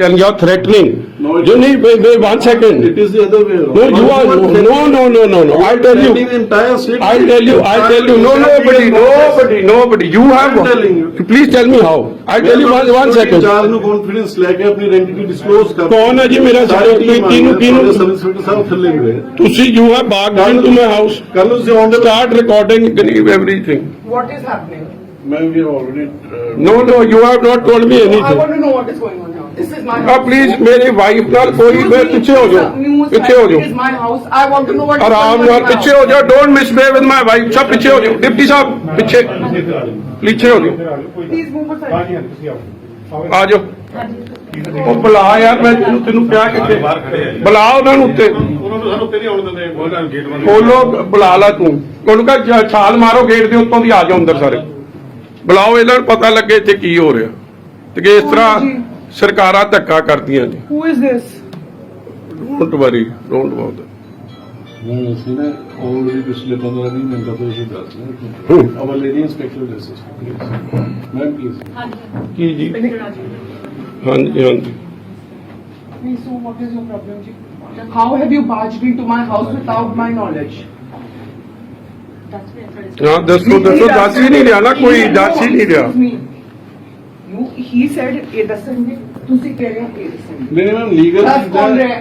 and you're threatening. No, it- you need wait, wait one second. It is the other way around. No, you are One no, no, no, no, no. I'll tell threatening you. the entire city. I'll tell you. I'll tell you. No, nobody, nobody, nobody. You have. I'm telling you. Please tell me how. I'll tell you one, one second. ਚਾਰ ਨੂੰ confidence ਲੈ ਕੇ ਆਪਣੀ ਆਇਡੈਂਟੀ disclose ਕਰ ਕੌਣ ਹੈ ਜੀ ਮੇਰਾ ਸਾਰੀ secretary? team ਆ ਕਿਹਨੂੰ- ਗਈ, ਕਿਹਨੂੰ- ਤੁਹਾਡੇ ਸਬ ਇੰਸਪੈਕਟਰ ਸਾਹਿਬ ਥੱਲੇ ਗਏ ਤੁਸੀਂ you have barged into my house. ਕੱਲ ਨੂੰ ਸੇ ਆਨ Start recording everything. What is happening? ਮੈਂ ਵੀ already No, no, you have not told me I anything. want to know This is my house. please, ਮੇਰੀ wife ਨਾਲ ਕੋਈ Excuse me, ਪਿੱਛੇ ਹੋ ਜਾਓ ਪਿੱਛੇ ਹੋ It is ਜਾਓ my house. I want to know what is ਆਰਾਮ going on ਨਾਲ in my ਪਿੱਛੇ house. ਹੋ ਜਾਓ don't misbehave with my wife ਸਭ ਪਿੱਛੇ ਹੋ ਜਾਓ ਡਿਪਟੀ ਸਾਹਿਬ ਪਿੱਛੇ ਪਿੱਛੇ ਹੋ ਜਾਓ Please move aside. ਆ ਜਾਓ ਉਹ ਬੁਲਾ ਯਾਰ ਮੈਂ ਤੈਨੂੰ ਤੈਨੂੰ ਕਿਹਾ ਕਿੱਥੇ ਬੁਲਾ ਉਹਨਾਂ ਨੂੰ ਉੱਤੇ ਉਹਨਾਂ ਨੂੰ ਸਾਨੂੰ ਤੇ ਨਹੀਂ ਆਉਣ ਦਿੰਦੇ ਉਹਨਾਂ ਗੇਟ ਬੰਦ ਖੋਲੋ ਬੁਲਾ ਲਾ ਤੂੰ ਉਹਨੂੰ ਕਹ ਛਾਲ ਮਾਰੋ ਗੇਟ ਦੇ ਉੱਤੋਂ ਦੀ ਆ ਜਾਓ ਅੰਦਰ ਸਾਰੇ ਬੁਲਾਓ ਇਹਨਾਂ ਨੂੰ ਪਤਾ ਲੱਗੇ ਇੱਥੇ ਕੀ ਹੋ ਰਿਹਾ ਤੇ ਕਿ ਇਸ ਤਰ੍ਹਾਂ ਸਰਕਾਰਾਂ ਧੱਕਾ ਕਰਦੀਆਂ ਨੇ Who is this? Don't worry don't about ਨਹੀਂ ਅਸੀਂ ਨੇ ਆਲਰੇਡੀ ਪਿਛਲੇ 15 20 ਮਿੰਟਾਂ ਤੋਂ ਇਹ ਦੱਸ ਹੂੰ। ਰਹੇ our lady inspector this ma'am please ਕੀ ਜੀ ਹਾਂਜੀ ਹਾਂਜੀ Please, so what is your problem? ji? How have you barged into my house without my knowledge? ਹਾਂ ਦੱਸੋ ਦੱਸੋ ਦੱਸ ਹੀ ਨਹੀਂ ਰਿਹਾ ਨਾ ਕੋਈ ਦੱਸ ਹੀ ਨਹੀਂ ਰਿਹਾ Excuse me. He said, ਇਹ ਦੱਸਣਗੇ? ਤੁਸੀਂ ਕਹਿ ਰਹੇ ਹੋ ਇਹ ਦੱਸਣਗੇ। ਨਹੀਂ ਮੈਮ ਲੀਗਲ ਦੱਸ ਕੌਣ ਰਿਹਾ?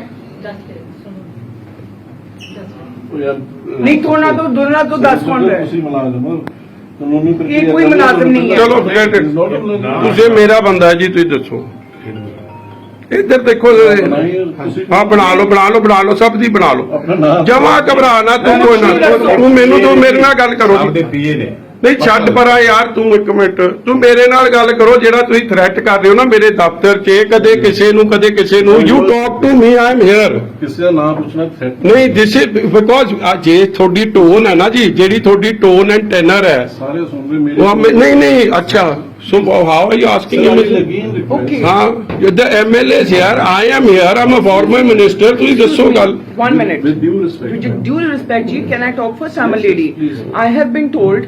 ਨਹੀਂ, ਦੋਨਾਂ ਤੋਂ- ਦੋਨਾਂ ਤੋਂ ਦੱਸ ਕੌਣ ਰਿਹਾ? ਤੁਸੀਂ ਮੁਲਾਜ਼ਮ ਹੋ। ਕਾਨੂੰਨੀ ਪ੍ਰਕਿਰਿਆ ਇਹ ਕੋਈ ਮੁਲਾਜ਼ਮ ਨਹੀਂ ਹੈ। ਚਲੋ forget it. ਤੁਸੀਂ ਮੇਰਾ ਬੰਦਾ ਹੈ ਜੀ ਤੁਸੀਂ ਦੱਸੋ। ਇੱਧਰ ਦੇਖੋ ਹਾਂ ਬਣਾ ਲਓ ਬਣਾ ਲਓ ਬਣਾ ਲਓ ਸਭ ਦੀ ਬਣਾ ਲਓ। ਆਪਣਾ ਨਾਮ ਜਮਾ ਘਬਰਾ ਨਾ ਤੂੰ ਕੋਈ ਨਾ ਤੂੰ ਮੈਨੂੰ ਤੂੰ ਮੇਰੇ ਨਾਲ ਗੱਲ ਕਰੋ ਆਪਦੇ ਜੀ ਪੀਏ ਨੇ। ਨਹੀਂ ਛੱਡ ਪਰਾਂ ਯਾਰ ਤੂੰ ਇੱਕ ਮਿੰਟ। ਤੂੰ ਮੇਰੇ ਨਾਲ ਗੱਲ ਕਰੋ ਜਿਹੜਾ ਤੁਸੀਂ ਥ੍ਰੈਟ ਕਰ ਰਹੇ ਹੋ ਨਾ ਮੇਰੇ ਦਫ਼ਤਰ 'ਚ ਕਦੇ ਕਿਸੇ ਨੂੰ ਕਦੇ ਕਿਸੇ ਨੂੰ। You talk to me I am here ਕਿਸੇ ਦਾ ਨਾਮ ਪੁੱਛਣਾ ਥ੍ਰੈਟ ਨਹੀਂ ਦਿਸ ਇਜ਼ ਬਿਕੋਜ਼ ਜੇ ਤੁਹਾਡੀ ਟੋਨ ਹੈ ਨਾ ਜੀ ਜਿਹੜੀ ਤੁਹਾਡੀ ਟੋਨ ਐਂਡ ਟੈਨਰ ਹੈ। ਸਾਰੇ ਸੁਣ ਰਹੇ ਮੇਰੇ ਨਹੀਂ ਨਹੀਂ ਅੱਛਾ। So how are you asking Okay. ਹਾਂ ਜਿੱਦਾਂ ਐਮਐਲਏ ਯਾਰ। I am here am a former minister ਤੁਸੀਂ ਦੱਸੋ ਗੱਲ। One minute. With due With respect due respect, Ji, can I talk first? I'm a lady. Please. I have been told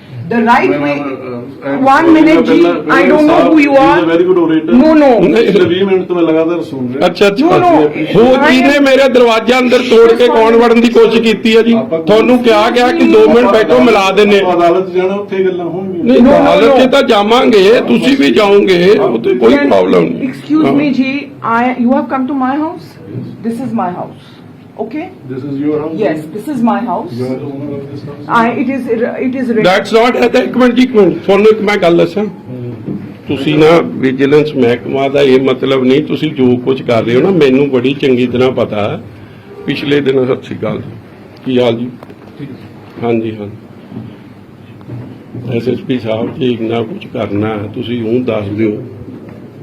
The right way. One minute, Ji. I don't know who you are. Very good orator No, no. ਪਿਛਲੇ 20 minute ਤੋਂ ਮੈਂ ਲਗਾਤਾਰ ਸੁਣ ਰਿਹਾ ਅੱਛਾ ਅੱਛਾ No, no. ਉਹ ਜਿਹਨੇ ਮੇਰੇ ਦਰਵਾਜ਼ੇ ਅੰਦਰ ਤੋੜ ਕੇ ਕੌਣ ਵੜਨ ਦੀ ਕੋਸ਼ਿਸ਼ ਕੀਤੀ ਹੈ ਜੀ ਤੁਹਾਨੂੰ ਕਿਹਾ ਗਿਆ ਕਿ 2 ਮਿੰਟ ਬੈਠੋ ਮਿਲਾ ਦਿੰਨੇ ਅਦਾਲਤ ਜਾਣਾ ਉੱਥੇ ਗੱਲਾਂ ਹੋਣਗੀਆਂ ਨਹੀਂ No, no, ਹਾਲਤ 'ਚ no. ਤਾਂ ਜਾਵਾਂਗੇ ਤੁਸੀਂ ਵੀ ਜਾਓਗੇ ਉਹ ਤੇ ਕੋਈ Can- ਪ੍ਰੋਬਲਮ ਨਹੀਂ Excuse ਹਾਂ। me, Ji. I. You have come to my house. This is my house. Okay. This is your house Yes, this is my house. You are the owner of this house I. It is. It is. That's not at ਇੱਕ minute ਜੀ ਇੱਕ minute ਤੁਹਾਨੂੰ ਇੱਕ ਮੈਂ ਗੱਲ ਦੱਸਾਂ ਤੁਸੀਂ ਨਾ ਵਿਜੀਲੈਂਸ ਮਹਿਕਮਾ ਦਾ ਇਹ ਮਤਲਬ ਨਹੀਂ ਤੁਸੀਂ ਜੋ ਕੁਝ ਕਰ ਰਹੇ ਹੋ ਨਾ ਮੈਨੂੰ ਬੜੀ ਚੰਗੀ ਤਰ੍ਹਾਂ ਪਤਾ ਹੈ ਪਿਛਲੇ ਦਿਨ ਸਤਿ ਸ਼੍ਰੀ ਅਕਾਲ ਜੀ ਕੀ ਹਾਲ ਜੀ ਹਾਂਜੀ ਹਾਂ ਐਸਐਸਪੀ ਸਾਹਿਬ ਜੀ ਇੰਨਾ ਕੁਝ ਕਰਨਾ ਹੈ, ਤੁਸੀਂ ਉਹ ਦੱਸ ਦਿਓ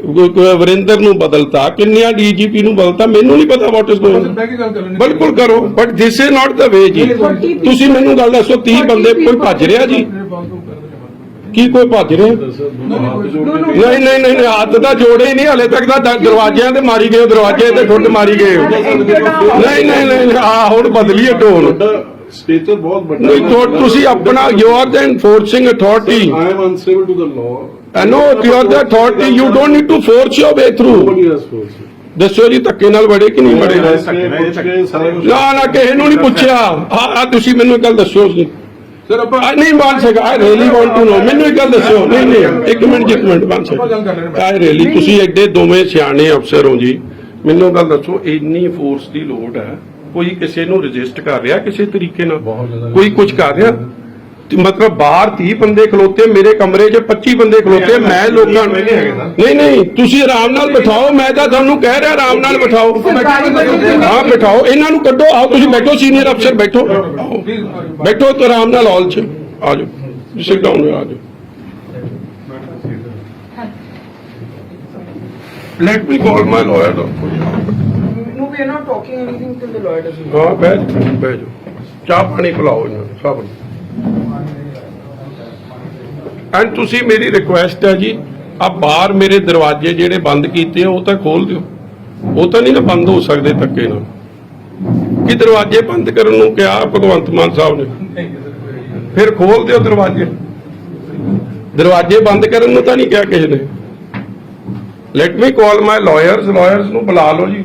ਵਰਿੰਦਰ ਨੂੰ ਬਦਲਤਾ ਕਿੰਨਿਆਂ ਡੀਜੀਪੀ ਨੂੰ ਬਦਲਤਾ ਮੈਨੂੰ ਨਹੀਂ ਪਤਾ ਵਾਟ ਇਜ਼ ਗੋਇੰਗ ਬਿਲਕੁਲ ਕਰੋ but this is not the way ਜੀ। ਤੁਸੀਂ ਮੈਨੂੰ ਗੱਲ ਦੱਸੋ 30 ਬੰਦੇ ਕੋਈ ਭੱਜ ਰਿਹਾ ਜੀ? ਕੀ ਕੋਈ ਭੱਜ ਰਿਹਾ? ਨਹੀਂ ਨਹੀਂ ਨਹੀਂ ਨਹੀਂ, ਹੱਥ ਤਾਂ ਜੋੜੇ ਹੀ ਨਹੀਂ ਹਲੇ ਤੱਕ ਤਾਂ ਦ- ਦਰਵਾਜ਼ਿਆਂ ਤੇ ਮਾਰੀ ਗਏ ਦਰਵਾਜ਼ੇ ਤੇ ਠੁੱਡ ਮਾਰੀ ਗਏ। ਨਹੀਂ ਨਹੀਂ ਨਹੀਂ ਆ ਹੁਣ ਬਦਲੀਏ ਟੋਨ ਸਟੇਚਰ ਬਹੁਤ ਵੱਡਾ ਨਹੀਂ ਤੁ- ਤੁਸੀਂ ਆਪਣਾ you are the enforcing authority I am answerable to the law I know you are the authority you don't need to force your way through nobody has force ਦੱਸੋ ਜੀ ਧੱਕੇ ਨਾਲ ਵੜੇ ਕਿ ਨਹੀਂ ਵੜੇ? ਨਾ ਨਾ ਕਿਸੇ ਨੂੰ ਨਹੀਂ ਪੁੱਛਿਆ। ਆ ਆ ਤੁਸੀਂ ਮੈਨੂੰ ਇੱਕ ਗੱਲ ਦੱਸੋ ਜੀ। ਸਰ ਆਪਾਂ I ਨਹੀਂ ਬਣ ਸਕਾ I really want to know ਮੈਨੂੰ ਇੱਕ ਗੱਲ ਦੱਸਿਓ। ਨਹੀਂ ਨਹੀਂ ਇੱਕ ਮਿੰਟ ਜੀ, ਇੱਕ ਮਿੰਟ ਬਣ ਆਪਾਂ ਗੱਲ ਕਰ ਰਹੇ ਸਕਾ ਆਈ ਰੀਲੀ ਤੁਸੀਂ ਐਡੇ ਦੋਵੇਂ ਸਿਆਣੇ ਅਫਸਰ ਹੋ ਜੀ। ਮੈਨੂੰ ਗੱਲ ਦੱਸੋ ਇੰਨੀ ਫੋਰਸ ਦੀ ਲੋੜ ਹੈ ਕੋਈ ਕਿਸੇ ਨੂੰ ਰਜਿਸਟ ਕਰ ਰਿਹਾ ਕਿਸੇ ਤਰੀਕੇ ਨਾਲ। ਕੋਈ ਕੁਝ ਕਰ ਰਿਹਾ? ਮਤਲਬ ਬਾਹਰ 30 ਬੰਦੇ ਖਲੋਤੇ ਮੇਰੇ ਕਮਰੇ 'ਚ 25 ਬੰਦੇ ਖਲੋਤੇ ਮੈਂ ਲੋਕਾਂ ਨੂੰ। ਨਹੀਂ ਨਹੀਂ ਤੁਸੀਂ ਆਰਾਮ ਨਾਲ ਬਿਠਾਓ ਮੈਂ ਤਾਂ ਤੁਹਾਨੂੰ ਕਹਿ ਰਿਹਾ ਆਰਾਮ ਨਾਲ ਬਿਠਾਓ। ਹਾਂ ਬਿਠਾਓ ਇਹਨਾਂ ਨੂੰ ਕੱਢੋ ਆਓ ਤੁਸੀਂ ਬੈਠੋ ਸੀਨੀਅਰ ਅਫਸਰ ਬੈਠੋ। ਬੈਠੋ ਤੇ ਆਰਾਮ ਨਾਲ ਹਾਲ 'ਚ ਆ ਜਾਓ ਸਿਟ ਡਾਊਨ ਆ ਜਾਓ। Let me call my lawyer We are not talking anything till the lawyer doesn't. ਹਾਂ ਬਹਿ ਜਾਓ ਬਹਿ ਜਾਓ। ਚਾਹ ਪਾਣੀ ਪਿਲਾਓ ਇਹਨਾਂ ਨੂੰ ਸਭ ਨੂੰ। ਐਂਡ ਤੁਸੀਂ ਮੇਰੀ ਰਿਕੁਐਸਟ ਹੈ ਜੀ ਆ ਬਾਹਰ ਮੇਰੇ ਦਰਵਾਜ਼ੇ ਜਿਹੜੇ ਬੰਦ ਕੀਤੇ ਆ ਉਹ ਤਾਂ ਖੋਲ ਦਿਓ। ਉਹ ਤਾਂ ਨਹੀਂ ਨਾ ਬੰਦ ਹੋ ਸਕਦੇ ਧੱਕੇ ਨਾਲ। ਕਿ ਦਰਵਾਜ਼ੇ ਬੰਦ ਕਰਨ ਨੂੰ ਕਿਹਾ ਭਗਵੰਤ ਮਾਨ ਸਾਹਿਬ ਨੇ? ਫਿਰ ਖੋਲ ਦਿਓ ਦਰਵਾਜ਼ੇ। ਦਰਵਾਜ਼ੇ ਬੰਦ ਕਰਨ ਨੂੰ ਤਾਂ ਨਹੀਂ ਕਿਹਾ ਕਿਸੇ ਨੇ। Let me call my lawyers lawyers ਨੂੰ ਬੁਲਾ ਲਓ ਜੀ।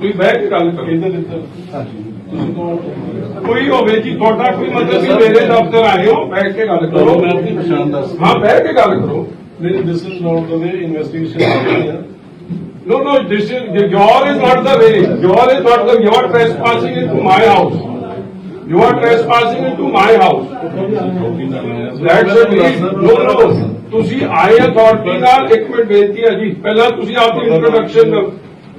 ਕੋਈ ਬਹਿ ਕੇ ਗੱਲ ਕਰੋ ਇੱਧਰ ਇੱਧਰ ਹਾਂਜੀ ਤੁਸੀਂ ਕੌਣ ਕੋਈ ਹੋਵੇ ਜੀ ਤੁਹਾਡਾ ਕੋਈ ਮਤਲਬ ਵੀ ਮੇਰੇ ਦਫ਼ਤਰ ਆਏ ਹੋ ਬੈਠ ਕੇ ਗੱਲ ਕਰੋ ਕਰੋ ਮੈਂ ਆਪਣੀ ਪਛਾਣ ਦੱਸ ਹਾਂ ਬਹਿ ਕੇ ਗੱਲ ਕਰੋ ਨਹੀਂ ਦਿਸ is not the way investigation ਕਰ ਰਹੀ ਹੈ No, no, this is, your is not the way. Your is not the, you are trespassing into my house. You are trespassing into my house. That's a please, no, no. ਤੁਸੀਂ ਆਏ authority ਨਾਲ ਇੱਕ minute ਬੇਨਤੀ ਹੈ ਜੀ ਪਹਿਲਾਂ ਤੁਸੀਂ ਆਪਣੀ ਇੰਟਰੋਡਕਸ਼ਨ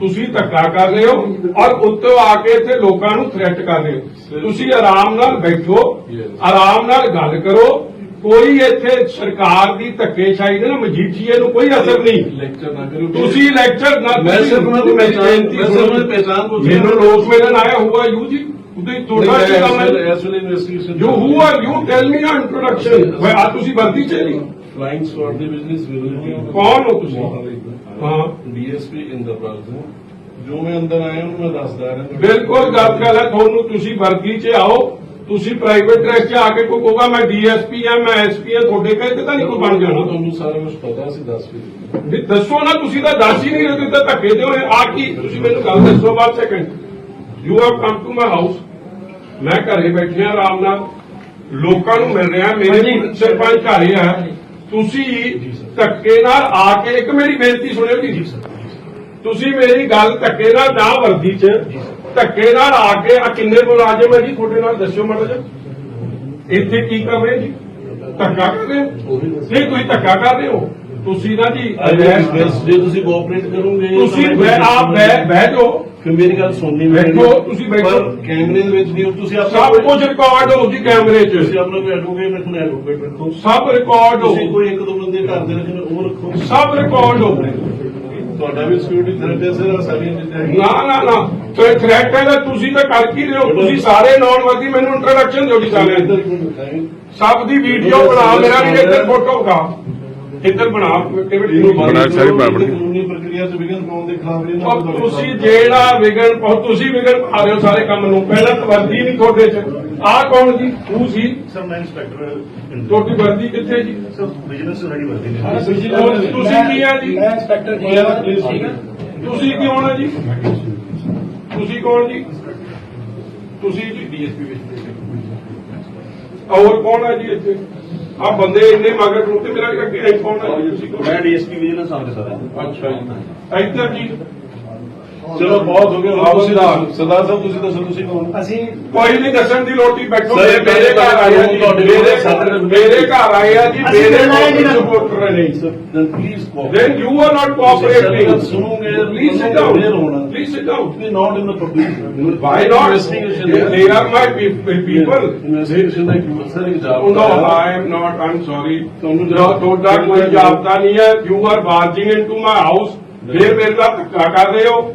ਤੁਸੀਂ ਧੱਕਾ ਕਰ ਰਹੇ ਹੋ ਔਰ ਉੱਤੋਂ ਆ ਕੇ ਇੱਥੇ ਲੋਕਾਂ ਨੂੰ ਥ੍ਰੈਟ ਕਰ ਰਹੇ ਹੋ। ਤੁਸੀਂ ਆਰਾਮ ਨਾਲ ਬੈਠੋ. ਆਰਾਮ ਨਾਲ ਗੱਲ ਕਰੋ। ਕੋਈ ਇੱਥੇ ਸਰਕਾਰ ਦੀ ਧੱਕੇਸ਼ਾਹੀ ਦੇ ਨਾ ਮਜੀਠੀਏ ਨੂੰ ਕੋਈ ਅਸਰ ਨਹੀਂ। ਲੈਕਚਰ ਨਾ ਕਰੋ। ਤੁਸੀਂ ਲੈਕਚਰ ਨਾ ਮੈਂ ਸਿਰਫ ਉਹਨਾਂ ਦੀ ਬੇਨਤੀ ਮੈਂ ਸਿਰਫ। ਉਹਨਾਂ ਦੀ ਪਹਿਚਾਣ ਪੁੱਛ ਰਿਹਾ। ਮੈਨੂੰ ਲੋਕ ਮਿਲਣ ਆਇਆ ਹੁਆ ਯੂ ਜੀ? ਉਹਦੇ ਤੁਹਾਡਾ ਕੀ ਕੰਮ ਐਸ ਵੇਲੇ investigation you who are you tell me ਨਾ ਇੰਟਰੋਡਕਸ਼ਨ ਵੇ ਆ ਤੁਸੀਂ ਵਰਦੀ ਚ ਨਹੀਂ ਫਲਾਈਂਗ ਸquad ਦੇ ਬਿਜ਼ਨਸ ਵਿਜ਼ਿਟ ਕੌਣ ਹੋ ਤੁਸੀਂ? ਹਾਂ। ਡੀਐਸਪੀ ਇੰਦਰਪਾਲ ਸਿੰਘ ਜੋ ਮੈਂ ਅੰਦਰ ਆਇਆ ਉਹਨੂੰ ਮੈਂ ਦੱਸਦਾ ਰਿਹਾ। ਬਿਲਕੁਲ ਗੱਲ ਗੱਲ ਹੈ ਤੁਹਾਨੂੰ ਤੁਸੀਂ ਵਰਦੀ ਚ ਆਓ ਤੁਸੀਂ ਪ੍ਰਾਈਵੇਟ ਡਰੈਸ ਚ ਆ ਕੇ ਕੋਈ ਕਹੋਗਾ ਮੈਂ ਡੀਐਸਪੀ ਆ ਮੈਂ ਐਸਪੀ ਆ ਤੁਹਾਡੇ ਕਹੇ ਤਾਂ ਨਹੀਂ ਕੋਈ ਬਣ ਜਾਣਾ। ਤੁਹਾਨੂੰ ਸਾਰਾ ਕੁਝ ਪਤਾ ਸੀ ਦੱਸ ਵੀ ਵੀ ਦੱਸੋ ਨਾ ਤੁਸੀਂ ਤਾਂ ਦੱਸ ਹੀ ਨਹੀਂ ਰਹੇ ਤਾਂ ਧੱਕੇ ਦੇ ਹੋਏ ਆ ਕੀ ਤੁਸੀਂ ਮੈਨੂੰ ਗੱਲ ਦੱਸੋ ਬਾਅਦ second you have come to my house ਮੈਂ ਘਰੇ ਬੈਠਿਆ ਆਰਾਮ ਨਾਲ। ਲੋਕਾਂ ਨੂੰ ਮਿਲ ਰਿਹਾ ਮੇਰੇ ਸਰਪੰਚ ਘਰੇ ਆ। ਤੁਸੀਂ ਧੱਕੇ ਨਾਲ ਆ ਕੇ ਇੱਕ ਮੇਰੀ ਬੇਨਤੀ ਸੁਣਿਓ ਜੀ। ਤੁਸੀਂ ਮੇਰੀ ਗੱਲ ਧੱਕੇ ਨਾਲ ਨਾ ਵਰਦੀ ਚ ਧੱਕੇ ਨਾਲ ਆ ਕੇ ਆ ਕਿੰਨੇ ਮੁਲਾਜ਼ਮ ਹੈ ਜੀ ਤੁਹਾਡੇ ਨਾਲ ਦੱਸਿਓ ਮਾੜਾ ਜਿਹਾ। ਇੱਥੇ ਕੀ ਕਰ ਰਹੇ ਜੀ? ਧੱਕਾ ਕਰ ਰਹੇ ਹੋ? ਨਹੀਂ ਤੁਸੀਂ ਧੱਕਾ ਕਰ ਰਹੇ ਹੋ? ਤੁਸੀਂ ਨਾ ਜੀ ਜੇ ਤੁਸੀਂ ਕੋਆਪਰੇਟ ਕਰੋਗੇ ਤੁਸੀਂ ਆਪ ਬਹਿ ਜਾਓ। ਫਿਰ ਮੇਰੀ ਗੱਲ ਸੁਣਨੀ ਬੈਠੋ, ਤੁਸੀਂ ਬੈਠੋ। ਕੈਮਰੇ ਦੇ ਵਿੱਚ ਨਹੀਂ ਹੋ, ਤੁਸੀਂ ਆਪਣਾ ਸਭ ਕੁਝ ਰਿਕਾਰਡ ਹੋ ਜੀ ਕੈਮਰੇ 'ਚ। ਤੁਸੀਂ ਆਪਣਾ ਕੋਈ ਐਡਵੋਕੇਟ ਰੱਖਣਾ ਐਡਵੋਕੇਟ ਰੱਖੋ। ਸਭ ਰਿਕਾਰਡ ਹੋ। ਤੁਸੀਂ ਕੋਈ ਇੱਕ ਦੋ ਬੰਦੇ ਘਰ ਦੇ ਰੱਖਣੇ ਉਹ ਰੱਖੋ। ਸਭ ਰਿਕਾਰਡ ਹੋ। ਤੁਹਾਡਾ ਵੀ ਸਿਕਿਉਰਿਟੀ ਥ੍ਰੈਟ ਹੈ ਸਰ ਸਾਰੀਆਂ ਚੀਜ਼ਾਂ। ਨਾ ਨਾ ਨਾ। ਤੇ ਥ੍ਰੈਟ ਹੈ ਤਾਂ ਤੁਸੀਂ ਤਾਂ ਕਰ ਕੀ ਰਹੇ ਹੋ? ਤੁਸੀਂ ਸਾਰੇ ਨੌਨ ਵਰਦੀ ਮੈਨੂੰ ਇੰਟਰੋਡਕਸ਼ਨ ਦਿਓ ਜੀ ਸਾਰਿਆਂ ਦੀ ਇੱਧਰ। ਸਭ ਦੀ ਵੀਡੀਓ ਬਣਾ ਮੇਰਾ ਵੀ ਇੱਧਰ ਫੋਟੋ ਖਾ ਇੱਧਰ ਬਣਾ ਇਹਨੂੰ ਬਣਾ ਸਾਰੇ ਕਾਨੂੰਨੀ ਪ੍ਰਕਿਰਿਆ ਚ ਵਿਘਨ ਪਾਉਣ ਦੇ ਖਿਲਾਫ ਇਹਨਾਂ ਨੂੰ ਤੁਸੀਂ ਜਿਹੜਾ ਵਿਗਨ ਬਹੁਤ ਤੁਸੀਂ ਵਿਗਨ ਪਾ ਰਹੇ ਹੋ ਸਾਰੇ ਕੰਮ ਨੂੰ। ਪਹਿਲਾਂ ਤਾਂ ਵਰਦੀ ਨਹੀਂ ਤੁਹਾਡੇ 'ਚ। ਆਹ ਕੌਣ ਜੀ ਤੂੰ ਸੀ? ਸਰ ਮੈਂ ਇੰਸਪੈਕਟਰ ਤੁਹਾਡੀ ਵਰਦੀ ਕਿੱਥੇ ਜੀ? ਸਰ ਬਿਜ਼ਨਸ ਰੈਡੀ ਵਰਦੀ ਨੇ ਔਰ ਤੁਸੀਂ ਕੀ ਆ ਜੀ? ਮੈਂ ਇੰਸਪੈਕਟਰ ਜੀ please, ਠੀਕ ਹੈ। ਤੁਸੀਂ ਕੌਣ ਆ ਜੀ? ਤੁਸੀਂ ਕੌਣ ਜੀ? ਤੁਸੀਂ ਜੀ? ਡੀਐਸਪੀ ਵਿੱਚ ਹੋਰ ਕੌਣ ਆ ਜੀ ਇੱਥੇ? ਆ ਬੰਦੇ ਇੰਨੇ ਮਗਰ ਤੇ ਮੇਰਾ ਅੱਗੇ ਆਈਫੋਨ। ਮੈਂ ਡੀਐਸਪੀ ਵਿਜੀਲੈਂਸ ਆਫਿਸਰ ਹਾਂ ਅੱਛਾ ਜੀ ਇੱਧਰ ਜੀ ਚਲੋ ਬਹੁਤ ਹੋ ਗਿਆ। ਆਪ ਤੁਸੀਂ ਸਰਦਾਰ। ਦੱਸੋ ਸਰਦਾਰ ਸਾਹਿਬ ਤੁਸੀਂ ਦੱਸੋ ਤੁਸੀਂ ਕੌਣ? ਅਸੀਂ ਕੋਈ ਨਹੀਂ ਦੱਸਣ ਦੀ ਲੋਟੀ ਬੈਠੋ। ਸਰ, ਮੇਰੇ ਘਰ ਆਏ ਆ ਜੀ। ਮੇਰੇ ਸਾਡੇ- ਮੇਰੇ ਘਰ ਆਏ ਆ ਜੀ ਮੇਰੇ ਮਿਲਣਾ ਹੈ ਜੀ ਨਾ। ਸਪੋਰਟਰ ਨਹੀਂ। Sir then please then you are not cooperating ਸੁਣੋਗੇ please sit down please sit down we not in the public why not? they, they are my pe- pe- people. Investigation ਦਾ ਇੱਕ ਸਰ ਇੱਕ Oh, ਜਵਾਬ no, I am not, I'm sorry. ਤੁਹਾਨੂੰ ਤੁਹਾਡਾ ਕੋਈ ਜਾਬਤਾ ਨਹੀਂ ਹੈ। You are barging into my house ਫੇਰ ਮੇਰੇ ਨਾਲ ਧੱਕਾ ਕਰ ਰਹੇ ਹੋ।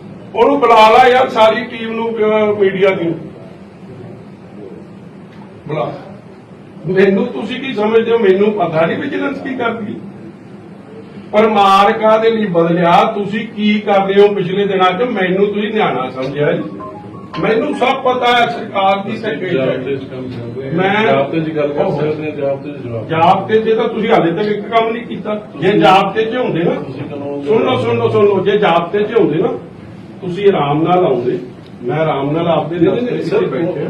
ਉਹਨੂੰ ਬੁਲਾ ਲਾ ਯਾਰ ਸਾਰੀ ਟੀਮ ਨੂੰ ਮੀਡੀਆ ਦੀ ਬੁਲਾ। ਮੈਨੂੰ ਤੁਸੀਂ ਕੀ ਸਮਝਦੇ ਹੋ? ਮੈਨੂੰ ਪਤਾ ਨਹੀਂ ਵਿਜੀਲੈਂਸ ਕੀ ਕਰਦੀ। ਪਰ ਮਾਰ ਕਾਦੇ ਲਈ ਬਦਲਿਆ? ਤੁਸੀਂ ਕੀ ਕਰਦੇ ਹੋ ਪਿਛਲੇ ਦਿਨਾਂ 'ਚ? ਮੈਨੂੰ ਤੁਸੀਂ ਨਿਆਣਾ ਸਮਝਿਆ ਜੀ। ਮੈਨੂੰ ਸਭ ਪਤਾ ਹੈ ਸਰਕਾਰ ਦੀ ਸੈਕਟਰੀ ਮੈਂ- ਜਾਬਤੇ ਦੀ ਗੱਲ ਕਰ ਸਕਦੇ ਹਾਂ ਜਾਬਤੇ ਦੀ ਜਵਾਬ। ਜਾਬਤੇ 'ਚ ਤਾਂ ਤੁਸੀਂ ਹਾਲੇ ਤੱਕ ਇੱਕ ਕੰਮ ਨਹੀਂ ਕੀਤਾ। ਜੇ ਜਾਬਤੇ 'ਚ ਹੁੰਦੇ ਨਾ ਸੁਣ ਲਓ ਸੁਣ ਲਓ ਸੁਣ ਲਓ। ਜੇ ਜਾਬਤੇ 'ਚ ਹੁੰਦੇ ਨਾ ਤੁਸੀਂ ਆਰਾਮ ਨਾਲ ਆਉਂਦੇ। ਮੈਂ ਆਰਾਮ ਨਾਲ ਆਪਦੇ ਦਫ਼ਤਰ 'ਚ ਬੈਠੇ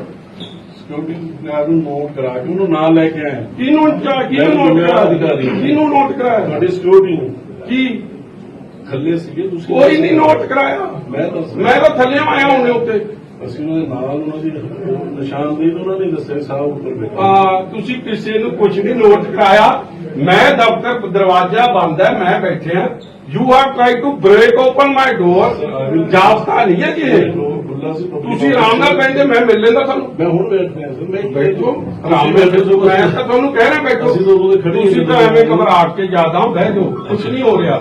ਸਿਕਿਉਰਿਟੀ ਗਾਰਡ ਨੂੰ ਨੋਟ ਕਰਾ ਕੇ ਉਹਨੂੰ ਨਾਲ ਲੈ ਕੇ ਆਇਆ। ਕਿਹਨੂੰ ਚਾ ਕਿਹਨੂੰ ਨੋਟ ਕਰਾ ਅਧਿਕਾਰੀ। ਕਿਹਨੂੰ ਨੋਟ ਕਰਾਇਆ? ਤੁਹਾਡੀ ਸਿਕਿਉਰਿਟੀ ਨੂੰ। ਕੀ? ਥੱਲੇ ਸੀਗੇ ਤੁਸੀਂ ਕੋਈ ਨਹੀਂ ਨੋਟ ਕਰਾਇਆ। ਮੈਂ ਤਾਂ ਮੈਂ ਤਾਂ ਥੱਲੇ ਆਇਆ ਉਹਨੇ ਉੱਤੇ। ਅਸੀਂ ਉਹਨਾਂ ਦੇ ਨਾਲ ਉਹਨਾਂ ਦੀ ਨਿਸ਼ਾਨਦੇਹੀ ਉਹਨਾਂ ਨੇ ਦੱਸਿਆ ਸਾਹਿਬ ਉੱਪਰ ਬੈਠੇ। ਆ ਤੁਸੀਂ ਕਿਸੇ ਨੂੰ ਕੁਝ ਨਹੀਂ ਨੋਟ ਕਰਾਇਆ। ਮੈਂ ਦਫ਼ਤਰ ਦਰਵਾਜ਼ਾ ਬੰਦ ਹੈ ਮੈਂ ਬੈਠਿਆ you are try to break open my door ਜਾਬਤਾ ਨਹੀਂ ਹੈ ਜੀ ਤੁਸੀਂ ਆਰਾਮ ਨਾਲ ਬੈਠੇ ਮੈਂ ਮਿਲ ਲੈਂਦਾ ਤੁਹਾਨੂੰ ਮੈਂ ਹੁਣ ਬੈਠ ਰਿਹਾ ਸਰ ਮੈਂ ਬੈਠੋ ਆਰਾਮ ਨਾਲ ਬੈਠੋ ਮੈਂ ਤਾਂ ਤੁਹਾਨੂੰ ਕਹਿ ਰਿਹਾ ਬੈਠੋ ਤੁਸੀਂ ਤਾਂ ਐਵੇਂ ਘਬਰਾਹਟ ਕੇ ਜ਼ਿਆਦਾ ਬਹਿ ਜਾਓ ਕੁਝ ਨਹੀਂ ਹੋ ਰਿਹਾ